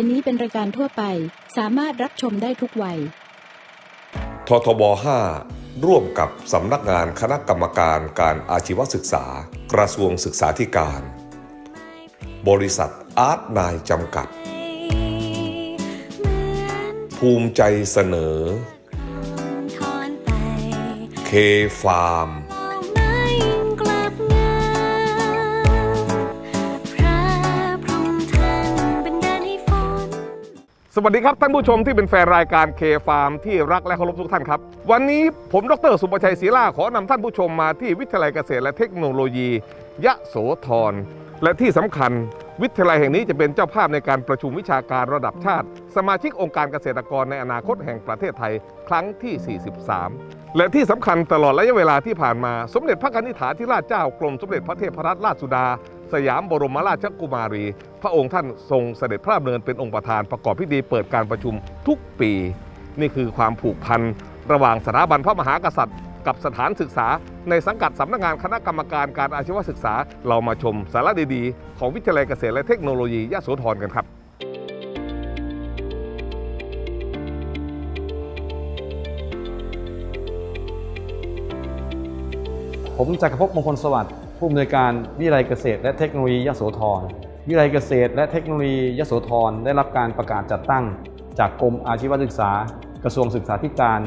อันนี้เป็นรายการทั่วไปสามารถรับชมได้ทุกวัย ททบ 5 ร่วมกับสำนักงานคณะกรรมการการอาชีวศึกษา กระทรวงศึกษาธิการ บริษัทอาร์ตนายจำกัด ภูมิใจเสนอ เคฟาร์ม สวัสดีครับท่านผู้ชมที่เป็นแฟนรายการเคฟาร์มที่รักและเคารพทุกท่านครับ วันนี้ผมดรสุประชัยศรีล่าขอนำท่านผู้ชมมาที่วิทยาลัยเกษตรและเทคโนโลยี ยะโสธรและที่สำคัญวิทยาลัยแห่งนี้จะเป็นเจ้าภาพในการประชุมวิชาการระดับชาติ สมาชิกองค์การเกษตรกรในอนาคตแห่งประเทศไทยครั้งที่ 43 และที่สำคัญตลอดระยะเวลาที่ผ่านมา สมเด็จพระนิธิฐาธิราชเจ้ากรมสมเด็จพระเทพรัตนราชสุดา สยามบรมราชกุมารี พระองค์ท่านทรงเสด็จพระดำเนินเป็นองค์ประธานประกอบพิธีเปิดการประชุมทุกปี นี่คือความผูกพันระหว่างสถาบันพระมหากษัตริย์ กับสถานศึกษา ในสังกัดสำนักงานคณะกรรมการการอาชีวศึกษา เรามาชมสาระดีๆ ของวิทยาลัยเกษตรและเทคโนโลยียะโสธรกันครับผมจักรภพมงคลสวัสดิ์ ผู้อำนวยการวิทยาลัยเกษตรและเทคโนโลยียโสธรวิทยาลัยเกษตรและเทคโนโลยียโสธรได้รับการประกาศจัดตั้ง จากกรมอาชีวศึกษา กระทรวงศึกษาธิการ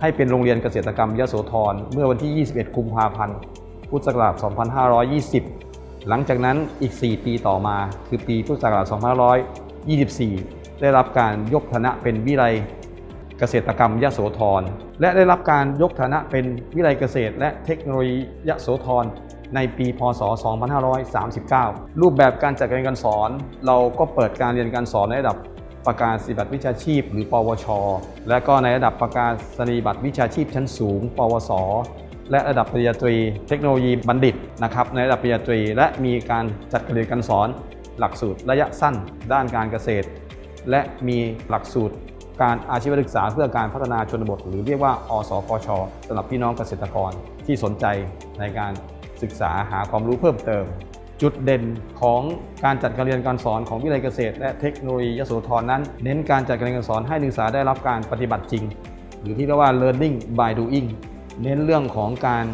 ให้เป็นโรงเรียนเกษตรกรรมยโสธรเมื่อวันที่ 21 กุมภาพันธ์ พุทธศักราช 2520 หลังจากนั้นอีก 4 ปีต่อมา คือปีพุทธศักราช 2524 ได้รับการยกฐานะเป็นวิทยาลัยเกษตรกรรมยโสธรและได้รับการยกฐานะเป็นวิทยาลัยเกษตร และเทคโนโลยียโสธร ในปีพศ 2539 รูปแบบการจัดการเรียนการสอน เราก็เปิดการเรียนการสอนในระดับประกาศนียบัตรวิชาชีพ หรือ ปวช และก็ในระดับประกาศนียบัตรวิชาชีพชั้นสูง ปวส และระดับปริญญาตรี เทคโนโลยีบัณฑิตนะครับในระดับปริญญาตรี และมีการจัดการเรียนการสอน หลักสูตรระยะสั้น ด้านการเกษตร และมีหลักสูตรการอาชีวศึกษาเพื่อการพัฒนาชนบท หรือเรียกว่า อสกชสำหรับพี่น้องเกษตรกรที่สนใจในการ ศึกษาหาความรู้เพิ่มเติม จุดเด่นของการจัดการเรียนการสอนของวิทยาลัยเกษตร และเทคโนโลยียโสธรนั้น เน้นการจัดการเรียนการสอนให้นักศึกษาได้รับการปฏิบัติจริง หรือที่เรียกว่า learning by doing เน้นเรื่องของการ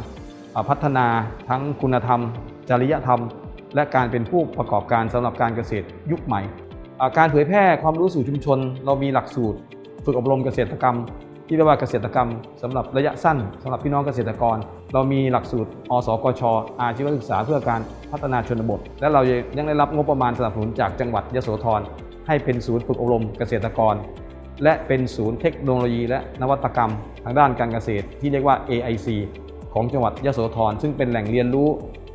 พัฒนาทั้งคุณธรรม จริยธรรม และการเป็นผู้ประกอบการสำหรับการเกษตรยุคใหม่ การเผยแพร่ความรู้สู่ชุมชน เรามีหลักสูตร ฝึกอบรมเกษตรกรรม ที่เรียกว่าเกษตรกรรมสำหรับระยะสั้นสำหรับพี่น้องเกษตรกร เรามีหลักสูตร อสกช อาชีวศึกษาเพื่อการพัฒนาชนบท และเรายังได้รับงบประมาณสนับสนุนจากจังหวัดยโสธรให้เป็นศูนย์ฝึกอบรมเกษตรกร และเป็นศูนย์เทคโนโลยี และนวัตกรรม ทางด้านการเกษตร ที่เรียกว่า AIC ของจังหวัดยโสธรซึ่งเป็นแหล่งเรียนรู้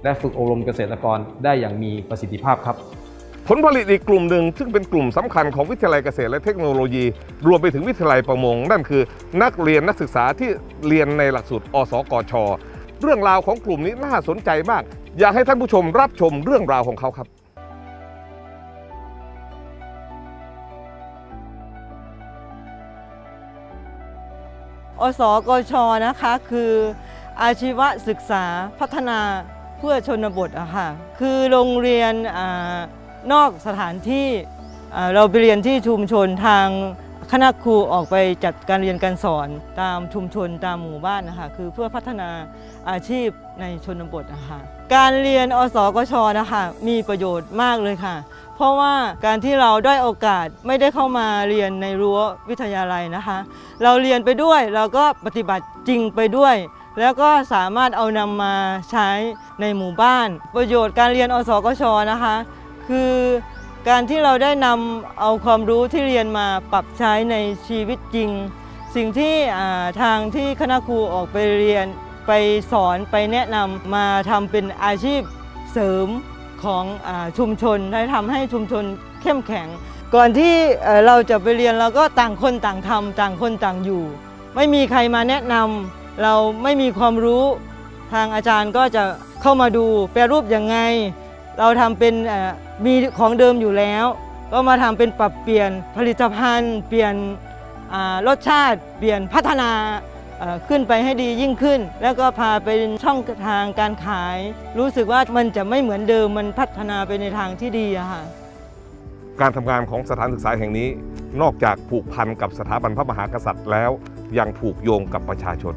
และฝึกอบรมเกษตรกรได้อย่างมีประสิทธิภาพครับ ผลผลิตอีกกลุ่มหนึ่งซึ่งเป็นกลุ่มสำคัญของวิทยาลัยเกษตรและเทคโนโลยี รวมไปถึงวิทยาลัยประมง นั่นคือนักเรียนนักศึกษาที่เรียนในหลักสูตร อสกช เรื่องราวของกลุ่มนี้น่าสนใจมาก อยากให้ท่านผู้ชมรับชมเรื่องราวของเขาครับอสกชนะคะคืออาชีวศึกษาพัฒนาเพื่อชนบทอะค่ะ คือโรงเรียนอา นอกสถานที่เราไปเรียนที่ชุมชนทางคณะครูออกไปจัดการเรียนการสอนตามชุมชนตามหมู่บ้านนะคะคือเพื่อพัฒนาอาชีพในชนบทนะคะการเรียนอสกชนะคะมีประโยชน์มากเลยค่ะ เพราะว่าการที่เราได้โอกาสไม่ได้เข้ามาเรียนในรั้ววิทยาลัยนะคะ เราเรียนไปด้วยเราก็ปฏิบัติจริงไปด้วย แล้วก็สามารถเอานำมาใช้ในหมู่บ้าน ประโยชน์การเรียนอสกชนะคะ คือการที่เราได้นำเอาความรู้ที่เรียนมาปรับใช้ในชีวิตจริง สิ่งที่ทางที่คณะครูออกไปเรียนไปสอนไปแนะนำมาทำเป็นอาชีพเสริมของอชุมชนได้ทำให้ชุมชนเข้มแข็ง ก่อนที่เราจะไปเรียนเราก็ต่างคนต่างทำต่างคนต่างอยู่ ไม่มีใครมาแนะนำเราไม่มีความรู้ ทางอาจารย์ก็จะเข้ามาดูแปรรูปยังไง เราทำเป็นมีของเดิมอยู่แล้ว ก็มาทำเป็นปรับเปลี่ยนผลิตภัณฑ์ เปลี่ยนรสชาติเปลี่ยนพัฒนาขึ้นไปให้ดียิ่งขึ้น แล้วก็พาไปช่องทางการขาย รู้สึกว่ามันจะไม่เหมือนเดิมมันพัฒนาไปในทางที่ดีอะค่ะการทำงานของสถานศึกษาแห่งนี้ นอกจากผูกพันกับสถาบันพระมหากษัตริย์แล้ว ยังผูกโยงกับประชาชน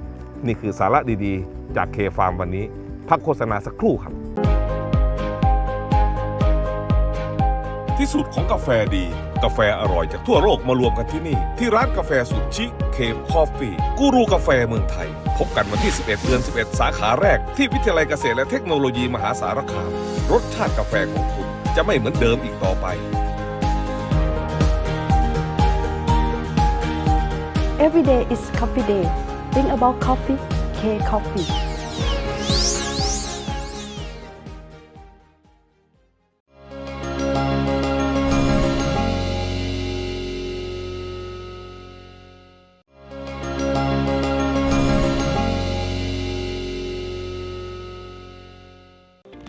นี่คือสาระดีๆ จากเคฟาร์มวันนี้ พักโฆษณาสักครู่ครับ ที่สุดของกาแฟดี กาแฟอร่อยจากทั่วโลกมารวมกันที่นี่ ที่ร้านกาแฟสุดชิคเคฟคอฟฟี่กูรูกาแฟเมืองไทย พบกันวันที่ 11 เดือน 11 สาขาแรก ที่วิทยาลัยเกษตรและเทคโนโลยีมหาสารคาม รสชาติกาแฟของคุณจะไม่เหมือนเดิมอีกต่อไป Every day is coffee day. Think about coffee, K Coffee.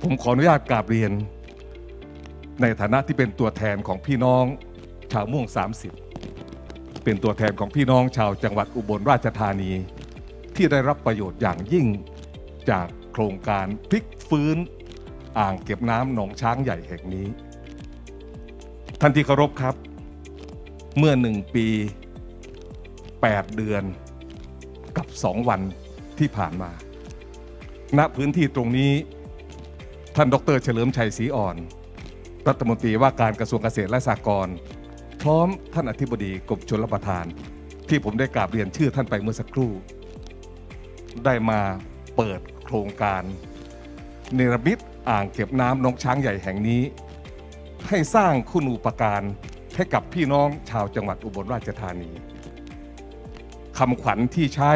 ผมขออนุญาตกราบเรียน ในฐานะที่เป็นตัวแทนของพี่น้องชาวม่วง 30 เป็นตัวแทนของพี่น้องชาวจังหวัดอุบลราชธานี ที่ได้รับประโยชน์อย่างยิ่งจากโครงการพลิกฟื้น อ่างเก็บน้ำหนองช้างใหญ่แห่งนี้ ท่านที่เคารพครับ เมื่อหนึ่งปี 8 เดือนกับ 2 วันที่ผ่านมา ณพื้นที่ตรงนี้ ท่านดรเฉลิมชัยศรีอ่อน รัฐมนตรีว่าการกระทรวงเกษตรและสหกรณ์พร้อมท่านอธิบดีกรมชลประทาน ที่ผมได้กราบเรียนชื่อท่านไปเมื่อสักครู่ ได้มาเปิดโครงการเนรมิตอ่างเก็บน้ำนองช้างใหญ่แห่งนี้ ให้สร้างคุณูปการให้กับพี่น้องชาวจังหวัดอุบลราชธานีคำขวัญที่ใช้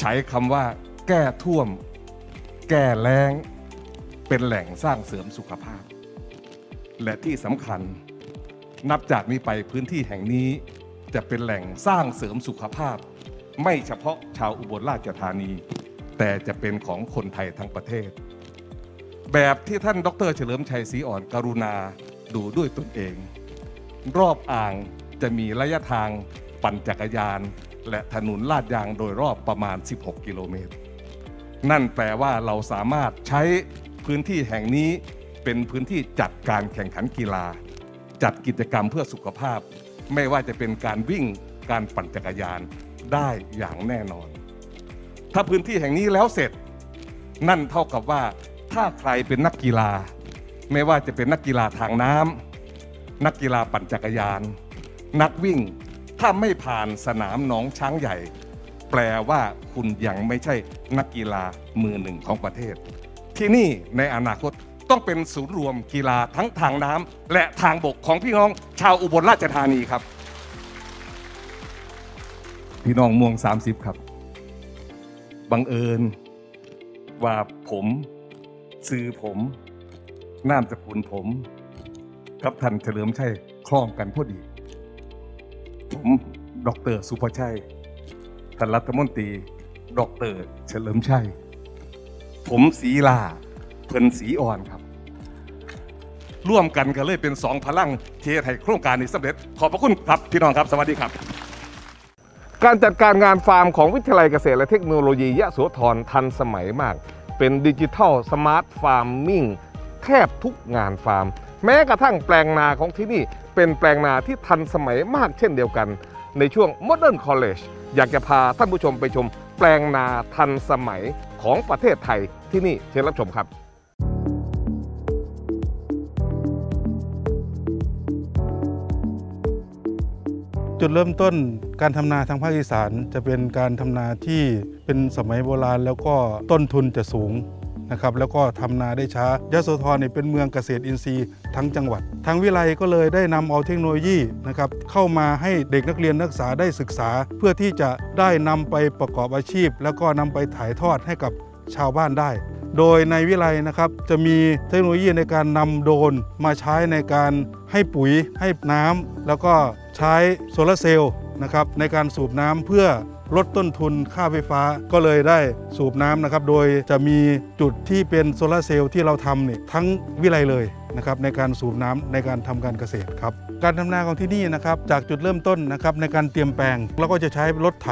ใช้คำว่า แก้ท่วม แก้แล้ง เป็นแหล่งสร้างเสริมสุขภาพ และที่สำคัญนับจากนี้ไปพื้นที่แห่งนี้จะเป็นแหล่งสร้างเสริมสุขภาพ ไม่เฉพาะชาวอุบลราชธานี แต่จะเป็นของคนไทยทั้งประเทศ แบบที่ท่านดร เฉลิมชัยศรีอ่อนกรุณาดูด้วยตนเอง รอบอ่างจะมีระยะทางปั่นจักรยาน และถนนลาดยางโดยรอบประมาณ 16 กิโลเมตร นั่นแปลว่าเราสามารถใช้ พื้นที่แห่งนี้เป็นพื้นที่จัดการแข่งขันกีฬา จัดกิจกรรมเพื่อสุขภาพ ไม่ว่าจะเป็นการวิ่งการปั่นจักรยานได้อย่างแน่นอน ถ้าพื้นที่แห่งนี้แล้วเสร็จ นั่นเท่ากับว่าถ้าใครเป็นนักกีฬา ไม่ว่าจะเป็นนักกีฬาทางน้ำนักกีฬาปั่นจักรยาน นักวิ่งถ้าไม่ผ่านสนามหนองช้างใหญ่ แปลว่าคุณยังไม่ใช่นักกีฬามือหนึ่งของประเทศ ที่นี่ในอนาคตต้องเป็นศูนย์รวมกีฬาทั้งทางน้ำและทางบกของพี่น้องชาวอุบลราชธานีครับ พี่น้องม่วง 30 ครับ บังเอิญว่าผมซื้อผมนามสกุลผมกับท่านเฉลิมชัยคล้องกันพอดี ผมดอกเตอรสุภชัยท่านรัฐมนตรีดอกเตอรเฉลิมชัย ผมสีลาเพิ่นสีอ่อนครับ ร่วมกันก็เลยเป็นสองพลังเทให้โครงการนี้สำเร็จ ขอบพระคุณครับพี่น้องครับ สวัสดีครับ การจัดการงานฟาร์มของวิทยาลัยเกษตรและเทคโนโลยียะโสธรทันสมัยมาก เป็นดิจิทัลสมาร์ทฟาร์มมิ่งแทบทุกงานฟาร์ม แม้กระทั่งแปลงนาของที่นี่เป็นแปลงนาที่ทันสมัยมากเช่นเดียวกัน ในช่วง Modern College อยากจะพาท่านผู้ชมไปชมแปลงนาทันสมัย ของประเทศไทยที่นี่เชิญรับชมครับจุดเริ่มต้นการทำนาทางภาคอีสานจะเป็นการทำนาที่เป็นสมัยโบราณ แล้วก็ต้นทุนจะสูง นะครับแล้วก็ทำนาได้ช้ายะโสธรเนี่ยเป็นเมืองเกษตรอินทรีย์ทั้งจังหวัด ทางวิไลก็เลยได้นำเอาเทคโนโลยีนะครับเข้ามาให้เด็กนักเรียนนักศึกษาได้ศึกษา เพื่อที่จะได้นำไปประกอบอาชีพ แล้วก็นำไปถ่ายทอดให้กับชาวบ้านได้ โดยในวิไลนะครับจะมีเทคโนโลยีในการนำโดรนมาใช้ในการให้ปุ๋ยให้น้ำแล้วก็ใช้โซลาร์เซลล์ นะครับในการสูบน้ำเพื่อลดต้นทุนค่าไฟฟ้าก็เลยได้สูบน้ำนะครับ โดยจะมีจุดที่เป็นโซลาร์เซลล์ที่เราทำเนี่ยทั้งวิไลเลยนะครับในการสูบน้ำในการทำการเกษตรครับ การทำนาของที่นี่นะครับจากจุดเริ่มต้นนะครับในการเตรียมแปลงเราก็จะใช้รถไถ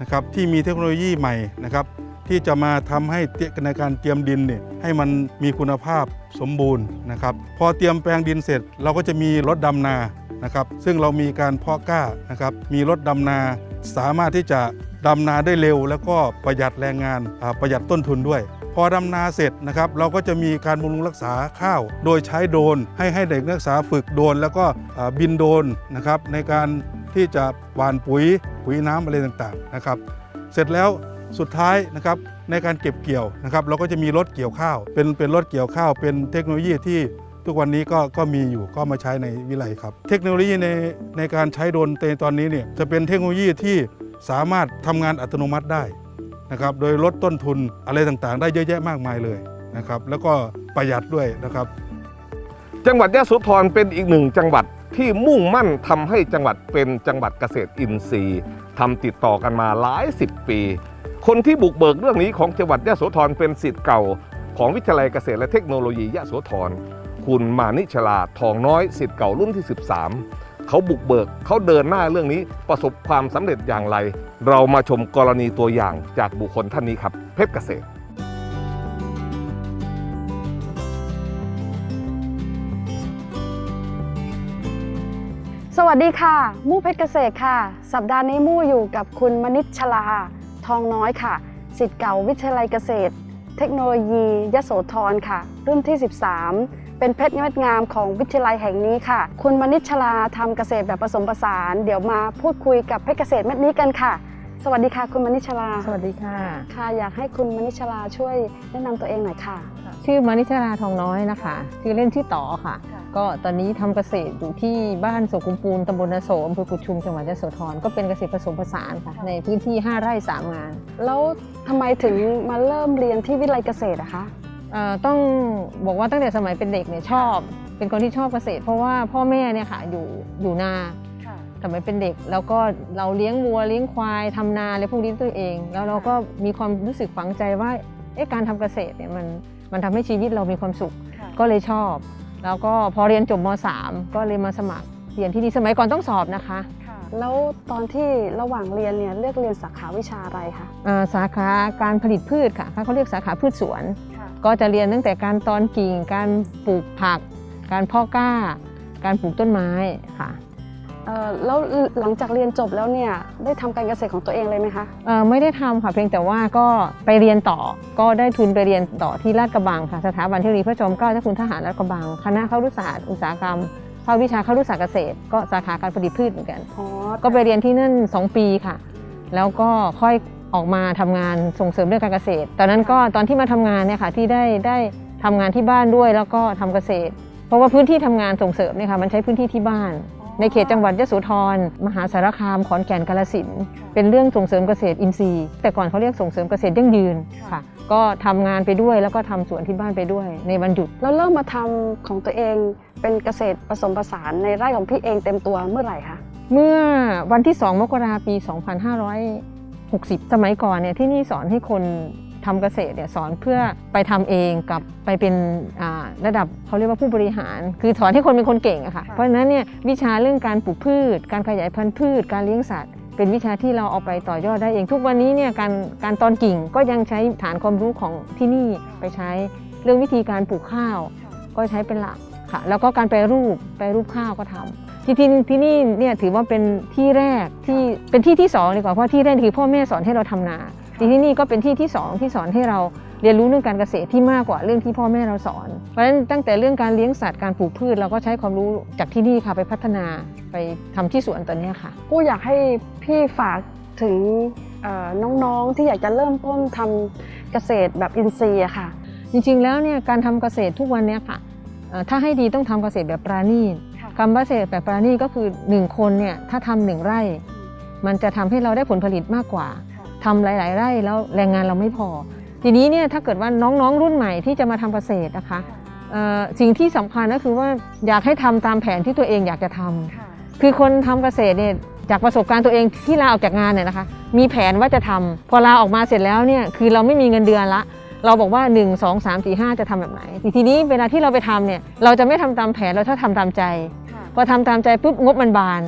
นะครับที่มีเทคโนโลยีใหม่นะครับที่จะมาทำให้ในการเตรียมดินเนี่ยให้มันมีคุณภาพสมบูรณ์นะครับพอเตรียมแปลงดินเสร็จ เราก็จะมีรถดำนา นะครับซึ่งเรามีการเพาะกล้านะครับมีรถดำนา สามารถที่จะดำนาได้เร็ว แล้วก็ประหยัดแรงงานประหยัดต้นทุนด้วย พอดำนาเสร็จนะครับเราก็จะมีการบำรุงรักษาข้าว โดยใช้โดนให้ให้เด็กนักศึกษาฝึกโดน แล้วก็บินโดนนะครับในการที่จะหว่านปุ๋ยปุ๋ยน้ำอะไรต่างๆนะครับเสร็จแล้วสุดท้ายนะครับในการเก็บเกี่ยวนะครับเราก็จะมีรถเกี่ยวข้าว เป็นเป็นรถเกี่ยวข้าว เป็นเทคโนโลยีที่ ทุกวันนี้ก็ก็มีอยู่ก็มาใช้ในวิไลครับ เทคโนโลยีในในการใช้โดรนในตอนนี้เนี่ยจะเป็นเทคโนโลยีที่สามารถทำงานอัตโนมัติได้นะครับโดยลดต้นทุนอะไรต่างๆ ได้เยอะแยะมากมายเลยนะครับแล้วก็ประหยัดด้วยนะครับ จังหวัดยะโสธรเป็นอีกหนึ่งจังหวัดที่มุ่งมั่นทำให้จังหวัดเป็นจังหวัดเกษตรอินทรีย์ทำติดต่อกันมาหลายสิบปี คนที่บุกเบิกเรื่องนี้ของจังหวัดยะโสธรเป็นสิทธิ์เก่า ของวิทยาลัยเกษตรและเทคโนโลยียะโสธร คุณมานิชลาทองน้อยสิทธิ์เก่ารุ่นที่ 13 เขาบุกเบิกเขาเดินหน้าเรื่องนี้ประสบความสำเร็จอย่างไร เรามาชมกรณีตัวอย่างจากบุคคลท่านนี้ครับ เพชรเกษตรสวัสดีค่ะ มู่เพชรเกษตรค่ะ สัปดาห์นี้มู่อยู่กับคุณมณิชชลา ทองน้อยค่ะสิทธิ์เก่าวิทยาลัยเกษตร เทคโนโลยียโสธรค่ะ รุ่นที่ 13 เป็นเพชรเม็ดงามของวิทยาลัยแห่งนี้ค่ะ คุณมณิชชลาทำเกษตรแบบผสมผสาน เดี๋ยวมาพูดคุยกับเพชรเกษตรเม็ดนี้กันค่ะ สวัสดีค่ะ คุณมณิชชลา สวัสดีค่ะ ค่ะ อยากให้คุณมณิชชลาช่วยแนะนำตัวเองหน่อยค่ะ ชื่อมานิชราทองน้อยนะคะชื่อเล่นชื่อต่อค่ะค่ะก็ตอนนี้ทำเกษตรอยู่ที่บ้านโสกุมปูนตำบลนาโสอำเภอกุดชุมจังหวัดยะโสธรก็เป็นเกษตรผสมผสานค่ะในพื้นที่ 5 ไร่3งาน แล้วทำไมถึงมาเริ่มเรียนที่วิทยาลัยเกษตรอะคะเอ่อ ต้องบอกว่าตั้งแต่สมัยเป็นเด็กเนี่ยชอบ เป็นคนที่ชอบเกษตร เพราะว่าพ่อแม่เนี่ยค่ะอยู่อยู่นาสมัยเป็นเด็กแล้วก็เราเลี้ยงวัวเลี้ยงควายทำนาอะไรพวกนี้ตัวเอง แล้วเราก็มีความรู้สึกฝังใจว่าเอ๊ะการทำเกษตรเนี่ยมันมันทำให้ชีวิตเรามีความสุขก็เลยชอบ แล้วก็พอเรียนจบม .3 ก็เลยมาสมัครเรียนที่นี่สมัยก่อนต้องสอบนะคะ แล้วตอนที่ระหว่างเรียนเนี่ยเลือกเรียนสาขาวิชาอะไรคะอ่าสาขาการผลิตพืชค่ะเขาเรียกสาขาพืชสวน ก็จะเรียนตั้งแต่การตอนกิ่ง การปลูกผัก การเพาะกล้า การปลูกต้นไม้ค่ะเอ่อแล้วหลังจากเรียนจบแล้วเนี่ยได้ทำการเกษตรของตัวเองเลยไหมคะ เอ่อไม่ได้ทำค่ะเพียงแต่ว่าก็ไปเรียนต่อ ก็ได้ทุนไปเรียนต่อที่ลาดกระบังค่ะสถาบันเทคโนโลยีพระจอมเกล้าเจ้าคุณทหารลาดกระบังคณะเข้ารุศาสตร์อุตสาหกรรมภาควิชาเข้ารุศาสตร์เกษตร ก็สาขาการผลิตพืชเหมือนกัน อ๋อก็ไปเรียนที่นั่น 2 ปีค่ะ แล้วก็ค่อย ออกมาทำงานส่งเสริมเรื่องการเกษตร ตอนนั้นก็ตอนที่มาทำงานเนี่ยค่ะที่ได้ได้ทำงานที่บ้านด้วยแล้วก็ทำเกษตร เพราะว่าพื้นที่ทำงานส่งเสริมเนี่ยค่ะมันใช้พื้นที่ที่บ้าน ในเขตจังหวัดยโสธร มหาสารคาม ขอนแก่นกาฬสินธุ์เป็นเรื่องส่งเสริมเกษตรอินทรีย์ แต่ก่อนเขาเรียกส่งเสริมเกษตรยั่งยืนค่ะ ก็ทำงานไปด้วยแล้วก็ทำสวนที่บ้านไปด้วย ในวันหยุดแล้วเริ่มมาทำของตัวเองเป็นเกษตรผสมผสานในไร่ของพี่เองเต็มตัวเมื่อไหร่คะเมื่อวันที่ 2 มกราปี 2560 สมัยก่อนเนี่ยที่นี่สอนให้คนทำเกษตรเนี่ยสอนเพื่อไปทำเองกับไปเป็นอ่าระดับเขาเรียกว่าผู้บริหาร คือสอนให้คนเป็นคนเก่งอะค่ะเพราะฉะนั้นเนี่ยวิชาเรื่องการปลูกพืช การขยายพันธุ์พืช การเลี้ยงสัตว์ เป็นวิชาที่เราเอาไปต่อยอดได้เองทุกวันนี้เนี่ยการการตอนกิ่งก็ยังใช้ฐานความรู้ของที่นี่ไปใช้เรื่องวิธีการปลูกข้าว ก็ใช้เป็นหลักค่ะแล้วก็การแปรรูปแปรรูปข้าวก็ทำ ที่ที่ที่นี่เนี่ยถือว่าเป็นที่แรกที่เป็นที่ที่สองดีกว่าเพราะที่แรกคือพ่อแม่สอนให้เราทำนาที่ที่นี่ก็เป็นที่ที่สองที่สอนให้เราเรียนรู้เรื่องการเกษตรที่มากกว่าเรื่องที่พ่อแม่เราสอน เพราะฉะนั้นตั้งแต่เรื่องการเลี้ยงสัตว์การปลูกพืชเราก็ใช้ความรู้จากที่นี่ค่ะไปพัฒนาไปทำที่สวนตอนเนี้ยค่ะกูอยากให้พี่ฝากถึงเอ่อน้องๆที่อยากจะเริ่มต้นทำเกษตรแบบอินทรีย์อะค่ะ จริงๆแล้วเนี่ยการทำเกษตรทุกวันเนี้ค่ะเอ่อถ้าให้ดีต้องทำเกษตรแบบปราณีต ค่ะคำว่าเกษตรแบบปราณีตก็คือ 1 คนเนี่ยถ้าทำหนึ่งไร่ มันจะทำให้เราได้ผลผลิตมากกว่าทำหลาย ๆ ไร่แล้วแรงงานเราไม่พอ ทีนี้เนี่ยถ้าเกิดว่าน้องๆรุ่นใหม่ที่จะมาทำเกษตรนะคะเอ่อสิ่งที่สำคัญก็คือว่าอยากให้ทำตามแผนที่ตัวเองอยากจะทำคือคนทำเกษตรเนี่ยจากประสบการณ์ตัวเองที่ลาออกจากงานเนี่ยนะคะมีแผนว่าจะทำพอลาออกมาเสร็จแล้วเนี่ยคือเราไม่มีเงินเดือนละ เราบอกว่า 1 2 3 4 5 จะทำแบบไหน ทีนี้เวลาที่เราไปทำเนี่ยเราจะไม่ทำตามแผนเราถ้าทำตามใจ พอทำตามใจปุ๊บงบมันบาน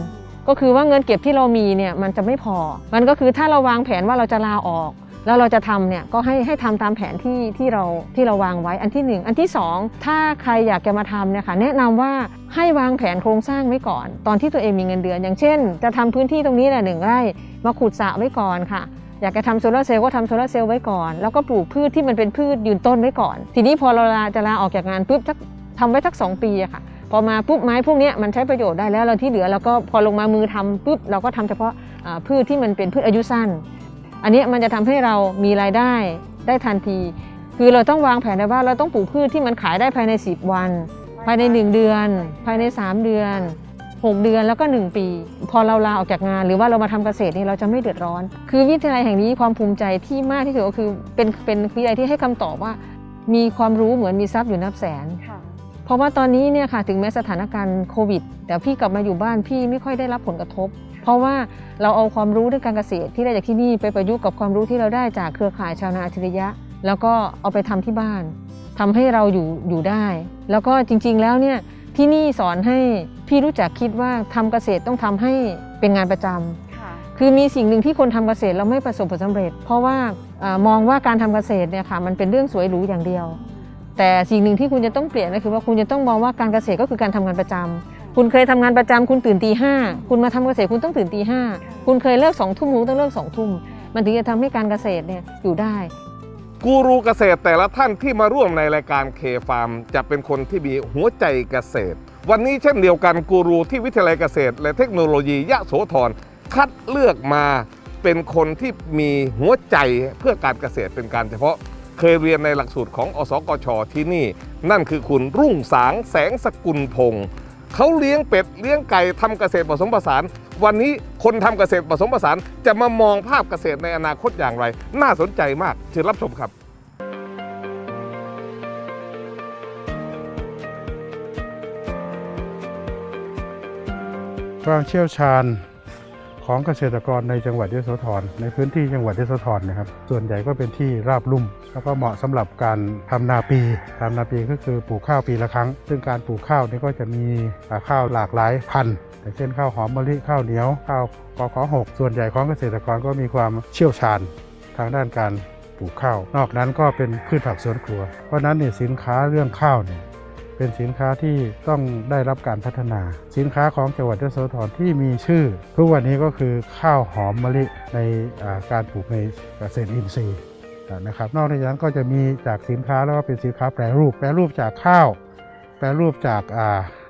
ก็คือว่าเงินเก็บที่เรามีเนี่ยมันจะไม่พอ มันก็คือถ้าเราวางแผนว่าเราจะลาออก แล้วเราจะทำเนี่ยก็ให้ให้ทำตามแผนที่ที่เราที่เราวางไว้อันที่หนึ่งอันที่สองถ้าใครอยากจะมาทำเนี่ยค่ะแนะนำว่าให้วางแผนโครงสร้างไว้ก่อน ตอนที่ตัวเองมีเงินเดือน อย่างเช่น จะทำพื้นที่ตรงนี้แหละหนึ่งไร่มาขุดสระไว้ก่อนค่ะอยากจะทำโซลาเซลล์ก็ทำโซลาเซลล์ไว้ก่อน แล้วก็ปลูกพืชที่มันเป็นพืชยืนต้นไว้ก่อน ทีนี้พอเราลาจะลาออกจากงานปุ๊บทักทำไว้ทักสองปีอะค่ะ พอมาปุ๊บไม้พวกนี้มันใช้ประโยชน์ได้แล้วเราที่เหลือเราก็พอลงมามือทำปุ๊บเราก็ทำเฉพาะพืชที่มันเป็นพืชอายุสั้น อันนี้มันจะทำให้เรามีรายได้ได้ทันที คือเราต้องวางแผนไว้ว่าเราต้องปลูกพืชที่มันขายได้ภายใน 10 วัน ภายใน 1 เดือน ภายใน 3 เดือน 6 เดือนแล้วก็ 1 ปี พอเราลาออกจากงาน หรือว่าเรามาทำเกษตรนี่เราจะไม่เดือดร้อน คือวิทยาลัยแห่งนี้ความภูมิใจที่มากที่สุดก็คือเป็นเป็นวิทยาลัยที่ให้คำตอบว่า มีความรู้เหมือนมีทรัพย์อยู่นับแสน เพราะว่าตอนนี้เนี่ยค่ะถึงแม้สถานการณ์โควิด แต่พี่กลับมาอยู่บ้านพี่ไม่ค่อยได้รับผลกระทบ เพราะว่าเราเอาความรู้เรื่องการเกษตรที่ได้จากที่นี่ไปประยุกต์กับความรู้ที่เราได้จากเครือข่ายชาวนาอัจฉริยะ แล้วก็เอาไปทำที่บ้านทำให้เราอยู่อยู่ได้ แล้วก็จริง ๆ แล้วเนี่ยที่นี่สอนให้พี่รู้จักคิดว่าทำเกษตรต้องทำให้เป็นงานประจำค่ะคือมีสิ่งหนึ่งที่คนทำเกษตรแล้วไม่ประสบผลสำเร็จ เพราะว่าเออมองว่าการทำเกษตรเนี่ยค่ะมันเป็นเรื่องสวยหรูอย่างเดียว แต่สิ่งหนึ่งที่คุณจะต้องเปลี่ยนก็คือว่าคุณจะต้องมองว่าการเกษตรก็คือการทำงานประจำคุณเคยทำงานประจำคุณตื่นตีห้าคุณมาทำเกษตรคุณต้องตื่นตีห้าคุณเคยเลิกสองทุ่มคุณต้องเลิกสองทุ่มมันถึงจะทำให้การเกษตรเนี่ยอยู่ได้ กูรูเกษตรแต่ละท่านที่มาร่วมในรายการเคฟาร์มจะเป็นคนที่มีหัวใจเกษตร วันนี้เช่นเดียวกันกูรูที่วิทยาลัยเกษตร และเทคโนโลยียะโสธรคัดเลือกมาเป็นคนที่มีหัวใจเพื่อการเกษตรเป็นการเฉพาะ เคยเรียนในหลักสูตรของอสกชที่นี่ นั่นคือคุณรุ่งสางแสงสกุลพงศ์เขาเลี้ยงเป็ดเลี้ยงไก่ทำเกษตรผสมผสาน วันนี้คนทำเกษตรผสมผสานจะมามองภาพเกษตรในอนาคตอย่างไร น่าสนใจมากเชิญรับชมครับความเชี่ยวชาญของเกษตรกรในจังหวัดยโสธรในพื้นที่จังหวัดยโสธรนะครับ ส่วนใหญ่ก็เป็นที่ราบลุ่ม แล้วก็เหมาะสำหรับการทำนาปีทำนาปีก็คือปลูกข้าวปีละครั้ง ซึ่งการปลูกข้าวนี่ก็จะมีข้าวหลากหลายพันธุ์อย่เช่นข้าวหอมมะลิข้าวเหนียวข้าวกขอหกส่วนใหญ่ของเกษตรกรก็มีความเชี่ยวชาญทางด้านการปลูกข้าวนอกนั้นก็เป็นพืชผักสวนครัว เพราะนั้นเนี่ยสินค้าเรื่องข้าวเนี่ยเป็นสินค้าที่ต้องได้รับการพัฒนา สินค้าของจังหวัดยโสธรที่มีชื่อ ทุกวันนี้ก็คือข้าวหอมมะลิในการปลูกในเกษตรอินทรีย์ นะครับนอกจากนั้นก็จะมีจากสินค้าแล้วก็เป็นสินค้าแปรรูป แปรรูปจากข้าว แปรรูปจาก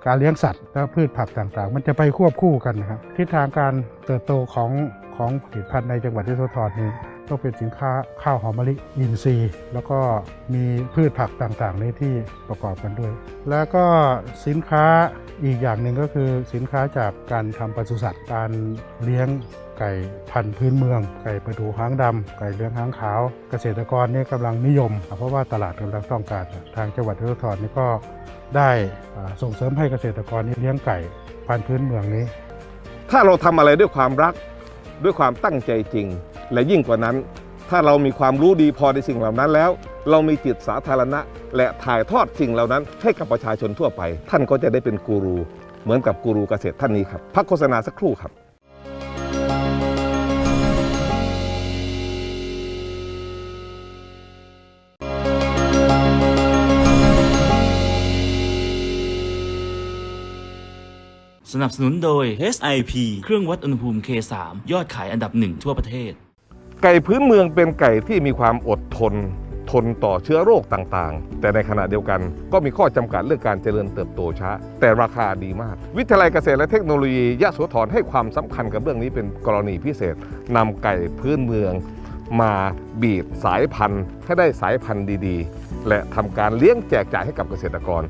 การเลี้ยงสัตว์และพืชผักต่างๆ มันจะไปควบคู่กันนะครับทิศทางการเติบโตของของผลิตภัณฑ์ในจังหวัดยโสธรนี้ ต้องเป็นสินค้าข้าวหอมมะลิอินทรีย์ แล้วก็มีพืชผักต่างๆในที่ประกอบกันด้วย แล้วก็สินค้าอีกอย่างหนึ่งก็คือสินค้าจากการทำปศุสัตว์การเลี้ยงไก่พันธุ์พื้นเมือง ไก่ประดูหางดำไก่เลี้ยงหางขาว เกษตรกรนี่กำลังนิยม เพราะว่าตลาดกำลังต้องการทางจังหวัดยโสธรนี่ก็ได้ส่งเสริมให้เกษตรกรนี่เลี้ยงไก่พันธุ์พื้นเมืองนี้ ถ้าเราทำอะไรด้วยความรักด้วยความตั้งใจจริง และยิ่งกว่านั้น ถ้าเรามีความรู้ดีพอในสิ่งเหล่านั้นแล้ว เรามีจิตสาธารณะ และถ่ายทอดสิ่งเหล่านั้น ให้กับประชาชนทั่วไป ท่านก็จะได้เป็นกูรู เหมือนกับกูรูเกษตรท่านนี้ครับพักโฆษณาสักครู่ครับสนับสนุนโดย SIP เครื่องวัดอุณหภูมิ K3 ยอดขายอันดับหนึ่งทั่วประเทศ ไก่พื้นเมืองเป็นไก่ที่มีความอดทน ทนต่อเชื้อโรคต่างๆ แต่ในขณะเดียวกันก็มีข้อจำกัดเรื่องการเจริญเติบโตช้า แต่ราคาดีมาก วิทยาลัยเกษตรและเทคโนโลยียะโสธรให้ความสำคัญกับเรื่องนี้เป็นกรณีพิเศษนำไก่พื้นเมือง มาบีดสายพันธุ์ให้ได้สายพันธุ์ดีๆ และทำการเลี้ยงแจกจ่ายให้กับเกษตรกร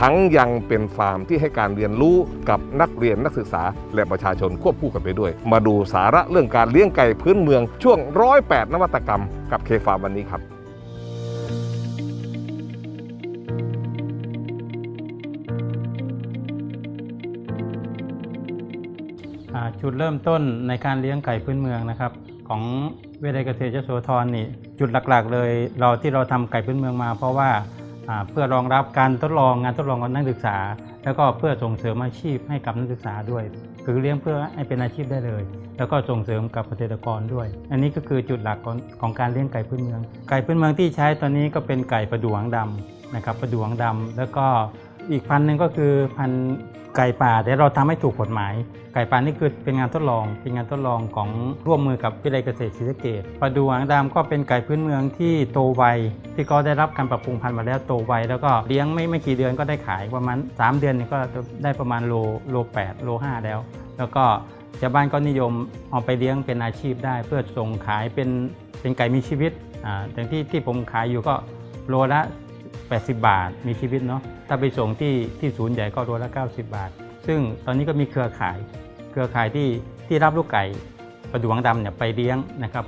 ทั้งยังเป็นฟาร์มที่ให้การเรียนรู้กับนักเรียนนักศึกษา และประชาชนควบคู่กันไปด้วย มาดูสาระเรื่องการเลี้ยงไก่พื้นเมืองช่วงร้อยแปดนวัตกรรมกับเคฟาร์มวันนี้ครับจุดเริ่มต้นในการเลี้ยงไก่พื้นเมืองนะครับ ของเวิทยเกษตรยโสธรนี่จุดหลักๆ เลยเราที่เราทำไก่พื้นเมืองมา เพราะว่า เพื่อรองรับการทดลองงานทดลองของนักศึกษา แล้วก็เพื่อส่งเสริมอาชีพให้กับนักศึกษาด้วย คือเลี้ยงเพื่อให้เป็นอาชีพได้เลย แล้วก็ส่งเสริมกับเกษตรกรด้วย อันนี้ก็คือจุดหลักของของการเลี้ยงไก่พื้นเมือง ไก่พื้นเมืองที่ใช้ตอนนี้ก็เป็นไก่ประดวงดำนะครับประดวงดำแล้วก็ อีกพันหนึ่งก็คือพันไก่ป่าแต่เราทำให้ถูกกฎหมาย ไก่ป่านี่คือเป็นงานทดลอง เป็นงานทดลองของร่วมมือกับวิทยาลัยเกษตรศรีสะเกษประดูหางดำก็เป็นไก่พื้นเมืองที่โตไวที่ก็ได้รับการปรับปรุงพันธุ์มาแล้วโตไวแล้วก็เลี้ยงไม่ไม่กี่เดือนก็ได้ขายประมาณ3 เดือนนี่ก็ได้ประมาณโลโล8โล5แล้ว แล้วก็ชาวบ้านก็นิยมเอาไปเลี้ยงเป็นอาชีพได้ เพื่อส่งขายเป็นเป็นไก่มีชีวิตอ่าอย่างที่ที่ผมขายอยู่ก็โลละ 80 บาท มีชีวิตเนาะถ้าไปส่งที่ที่ศูนย์ใหญ่ก็โลละ 90 บาท ซึ่งตอนนี้ก็มีเครือข่าย เครือข่ายที่ที่รับลูกไก่ประดูงดำเนี่ยไปเลี้ยงนะครับ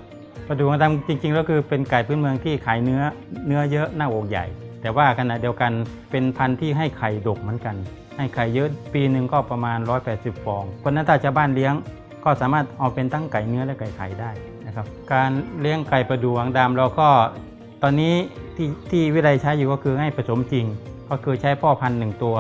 ประดูงดำจริงๆแล้วคือเป็นไก่พื้นเมืองที่ขายเนื้อเนื้อเยอะหน้าอกใหญ่ แต่ว่าขณะเดียวกันเป็นพันธุ์ที่ให้ไข่ดกเหมือนกัน ให้ไข่เยอะปีหนึ่งก็ประมาณ 180 ฟองเพราะฉะนั้นถ้าชาวบ้านเลี้ยงก็สามารถเอาเป็นตั้งไก่เนื้อและไก่ไข่ได้นะครับ การเลี้ยงไก่ประดูงดำเราก็ตอนนี้ ที่ที่วิไลใช้อยู่ก็คือให้ผสมจริง ก็คือใช้พ่อพันธุ์หนึ่งตัว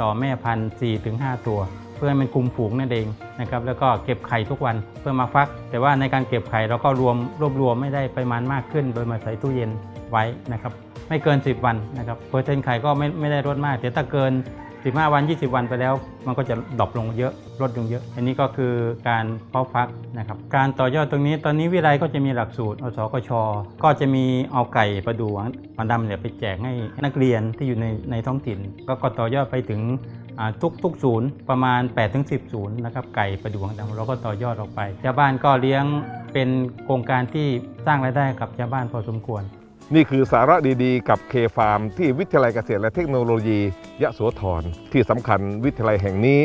ต่อแม่พันธุ์สี่ถึงห้าตัว เพื่อให้มันคุมฝูงนั่นเองนะครับแล้วก็เก็บไข่ทุกวันเพื่อมาฟัก แต่ว่าในการเก็บไข่เราก็รวมรวบรวมไม่ได้ปริมาณมากขึ้น โดยมาใส่ตู้เย็นไว้นะครับไม่เกิน 10 วันนะครับเปอร์เซ็นต์ไข่ก็ไม่ไม่ได้ลดมากแต่ถ้าเกิน 15 วัน 20 วันไปแล้ว มันก็จะดรอปลงเยอะลดลงเยอะ อันนี้ก็คือการเพาะฟักนะครับการต่อยอดตรงนี้ตอนนี้วิไลก็จะมีหลักสูตรอสกช ก็จะมีเอาไก่ประดูหางมันดำเนี่ยไปแจกให้นักเรียนที่อยู่ในในท้องถิ่น ก็ก็ต่อยอดไปถึงทุกทุกศูนย์ประมาณ 8-10 ศูนย์นะครับไก่ประดูหางดำเราก็ต่อยอดออกไปชาวบ้านก็เลี้ยงเป็นโครงการที่สร้างรายได้กับชาวบ้านพอสมควร นี่คือสาระดีๆ กับเคฟาร์มที่วิทยาลัยเกษตรและเทคโนโลยี ยะโสธรที่สำคัญวิทยาลัยแห่งนี้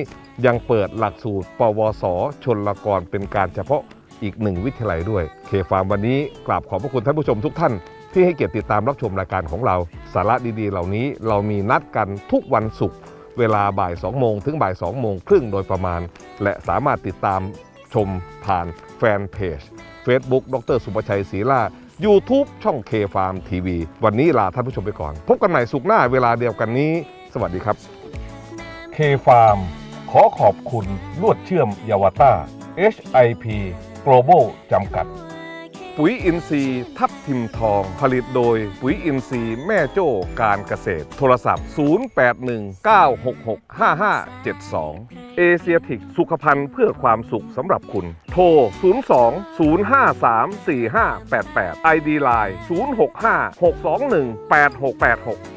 ยังเปิดหลักสูตร ปวส ชนละกรเป็นการเฉพาะอีกหนึ่งวิทยาลัยด้วยเคฟาร์มวันนี้กราบขอบพระคุณท่านผู้ชมทุกท่าน ที่ให้เกียรติติดตามรับชมรายการของเรา สาระดีๆ เหล่านี้เรามีนัดกันทุกวันศุกร์เวลาบ่าย2โมงถึงบ่าย2โมงครึ่งโดยประมาณ และสามารถติดตามชมผ่านแฟนเพจ Facebook ดรสุประชัยศรีล่า YouTube ช่องเคฟาร์มทีวีวันนี้ลาท่านผู้ชมไปก่อน พบกันใหม่สุขหน้าเวลาเดียวกันนี้ สวัสดีครับเคฟาร์มขอขอบคุณลวดเชื่อมยาวต้า HIP Global จำกัด ปุ๋ยอินทรีย์ทับทิมทอง ผลิตโดยปุ๋ยอินทรีย์แม่โจ้การเกษตร โทรศัพท์ 0819665572 เอเชียทิกสุขภัณฑ์เพื่อความสุขสำหรับคุณ โทร 02-053-4588 ID Line 065-621-8686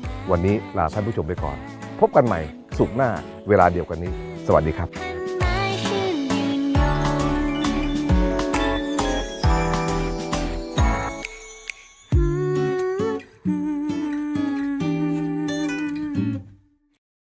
วันนี้ลาท่านผู้ชมไปก่อน พบกันใหม่สุขหน้าเวลาเดียวกันนี้ สวัสดีครับ